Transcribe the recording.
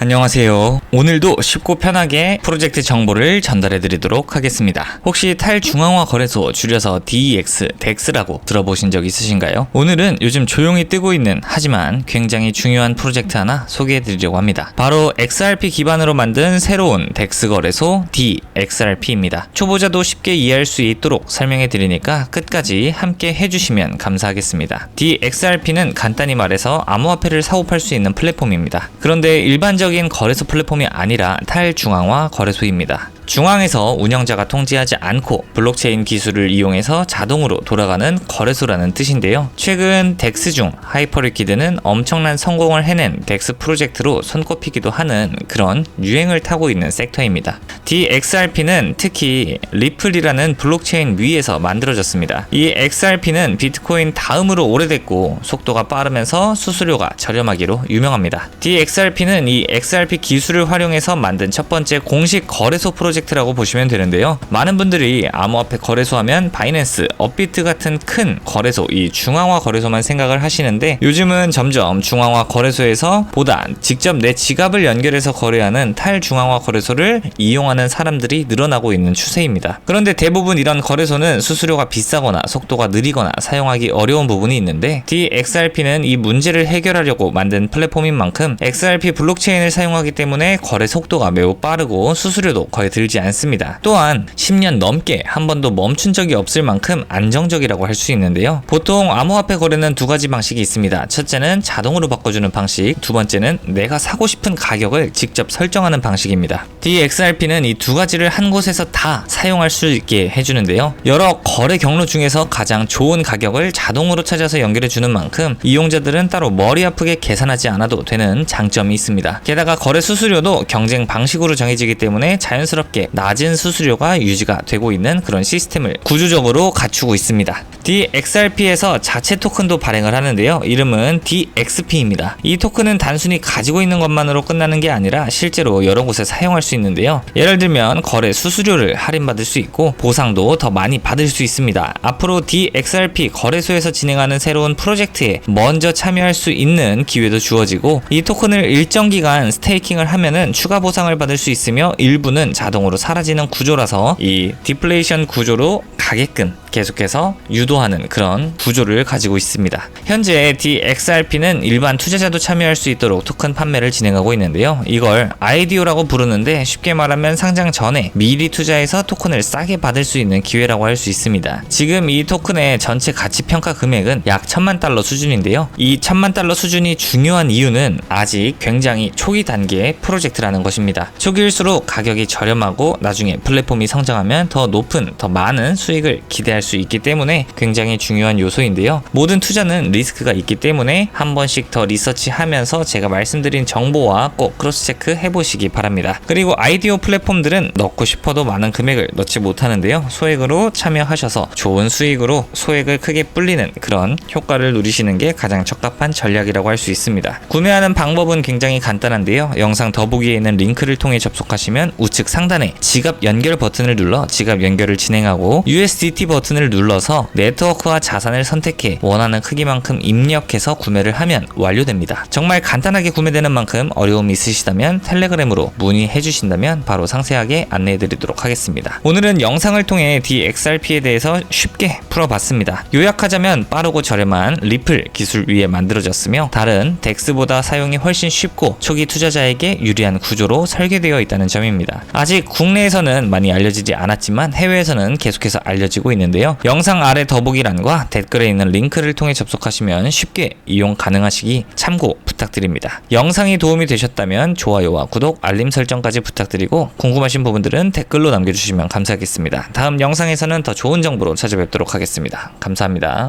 안녕하세요. 오늘도 쉽고 편하게 프로젝트 정보를 전달해 드리도록 하겠습니다. 혹시 탈중앙화 거래소 줄여서 DEX, DEX라고 들어보신 적 있으신가요? 오늘은 요즘 조용히 뜨고 있는 하지만 굉장히 중요한 프로젝트 하나 소개해 드리려고 합니다. 바로 XRP 기반으로 만든 새로운 DEX 거래소 DXRP입니다. 초보자도 쉽게 이해할 수 있도록 설명해 드리니까 끝까지 함께 해주시면 감사하겠습니다. DXRP는 간단히 말해서 암호화폐를 사고 팔 수 있는 플랫폼입니다. 그런데 일반적 인 거래소 플랫폼이 아니라 탈중앙화 거래소입니다. 중앙에서 운영자가 통제하지 않고 블록체인 기술을 이용해서 자동으로 돌아가는 거래소라는 뜻인데요. 최근 덱스 중 하이퍼리퀴드는 엄청난 성공을 해낸 덱스 프로젝트로 손꼽히기도 하는 그런 유행을 타고 있는 섹터입니다. DXRP는 특히 리플이라는 블록체인 위에서 만들어졌습니다. 이 XRP는 비트코인 다음으로 오래됐고 속도가 빠르면서 수수료가 저렴하기로 유명합니다. DXRP는 이 XRP 기술을 활용해서 만든 첫 번째 공식 거래소 프로젝트 라고 보시면 되는데요. 많은 분들이 암호화폐 거래소 하면 바이낸스, 업비트 같은 큰 거래소, 이 중앙화 거래소만 생각을 하시는데 요즘은 점점 중앙화 거래소에서 보다 직접 내 지갑을 연결해서 거래하는 탈중앙화 거래소를 이용하는 사람들이 늘어나고 있는 추세입니다. 그런데 대부분 이런 거래소는 수수료가 비싸거나 속도가 느리거나 사용하기 어려운 부분이 있는데 DXRP는 이 문제를 해결하려고 만든 플랫폼인 만큼 XRP 블록체인을 사용하기 때문에 거래 속도가 매우 빠르고 수수료도 거의 들지 않습니다. 또한 10년 넘게 한 번도 멈춘 적이 없을 만큼 안정적이라고 할 수 있는데요. 보통 암호화폐 거래는 두 가지 방식이 있습니다. 첫째는 자동으로 바꿔주는 방식, 두 번째는 내가 사고 싶은 가격을 직접 설정하는 방식입니다. DXRP는 이 두 가지를 한 곳에서 다 사용할 수 있게 해주는데요. 여러 거래 경로 중에서 가장 좋은 가격을 자동으로 찾아서 연결해 주는 만큼 이용자들은 따로 머리 아프게 계산하지 않아도 되는 장점이 있습니다. 게다가 거래 수수료도 경쟁 방식으로 정해지기 때문에 자연스럽게 낮은 수수료가 유지가 되고 있는 그런 시스템을 구조적으로 갖추고 있습니다. DXRP에서 자체 토큰도 발행을 하는데요. 이름은 DXP입니다. 이 토큰은 단순히 가지고 있는 것만으로 끝나는 게 아니라 실제로 여러 곳에 사용할 수 있는데요. 예를 들면 거래 수수료를 할인받을 수 있고 보상도 더 많이 받을 수 있습니다. 앞으로 DXRP 거래소에서 진행하는 새로운 프로젝트에 먼저 참여할 수 있는 기회도 주어지고 이 토큰을 일정 기간 스테이킹을 하면은 추가 보상을 받을 수 있으며 일부는 자동으로 사라지는 구조라서 이 디플레이션 구조로 가게끔 계속해서 유도하는 그런 구조를 가지고 있습니다. 현재 DXRP는 일반 투자자도 참여할 수 있도록 토큰 판매를 진행하고 있는데요. 이걸 IDO라고 부르는데 쉽게 말하면 상장 전에 미리 투자해서 토큰을 싸게 받을 수 있는 기회라고 할 수 있습니다. 지금 이 토큰의 전체 가치 평가 금액은 약 천만 달러 수준인데요. 이 천만 달러 수준이 중요한 이유는 아직 굉장히 초기 단계의 프로젝트라는 것입니다. 초기일수록 가격이 저렴하고 나중에 플랫폼이 성장하면 더 높은, 더 많은 수익을 기대할 수 있기 때문에 굉장히 중요한 요소인데요. 모든 투자는 리스크가 있기 때문에 한 번씩 더 리서치하면서 제가 말씀드린 정보와 꼭 크로스 체크 해보시기 바랍니다. 그리고 아이디어 플랫폼들은 넣고 싶어도 많은 금액을 넣지 못하는데요. 소액으로 참여하셔서 좋은 수익으로 소액을 크게 불리는 그런 효과를 누리시는 게 가장 적합한 전략이라고 할 수 있습니다. 구매하는 방법은 굉장히 간단한데요. 영상 더보기에 있는 링크를 통해 접속하시면 우측 상단에 지갑 연결 버튼을 눌러 지갑 연결을 진행하고 USDT 버튼을 눌러서 네트워크와 자산을 선택해 원하는 크기만큼 입력해서 구매를 하면 완료됩니다. 정말 간단하게 구매되는 만큼 어려움이 있으시다면 텔레그램으로 문의해 주신다면 바로 상세하게 안내해 드리도록 하겠습니다. 오늘은 영상을 통해 DXRP에 대해서 쉽게 풀어봤습니다. 요약하자면 빠르고 저렴한 리플 기술 위에 만들어졌으며 다른 덱스보다 사용이 훨씬 쉽고 초기 투자자에게 유리한 구조로 설계되어 있다는 점입니다. 아직 국내에서는 많이 알려지지 않았지만 해외에서는 계속해서 알려지고 있는데요. 영상 아래 더보기란과 댓글에 있는 링크를 통해 접속하시면 쉽게 이용 가능하시기 참고 부탁드립니다. 영상이 도움이 되셨다면 좋아요와 구독, 알림 설정까지 부탁드리고 궁금하신 부분들은 댓글로 남겨주시면 감사하겠습니다. 다음 영상에서는 더 좋은 정보로 찾아뵙도록 하겠습니다. 감사합니다.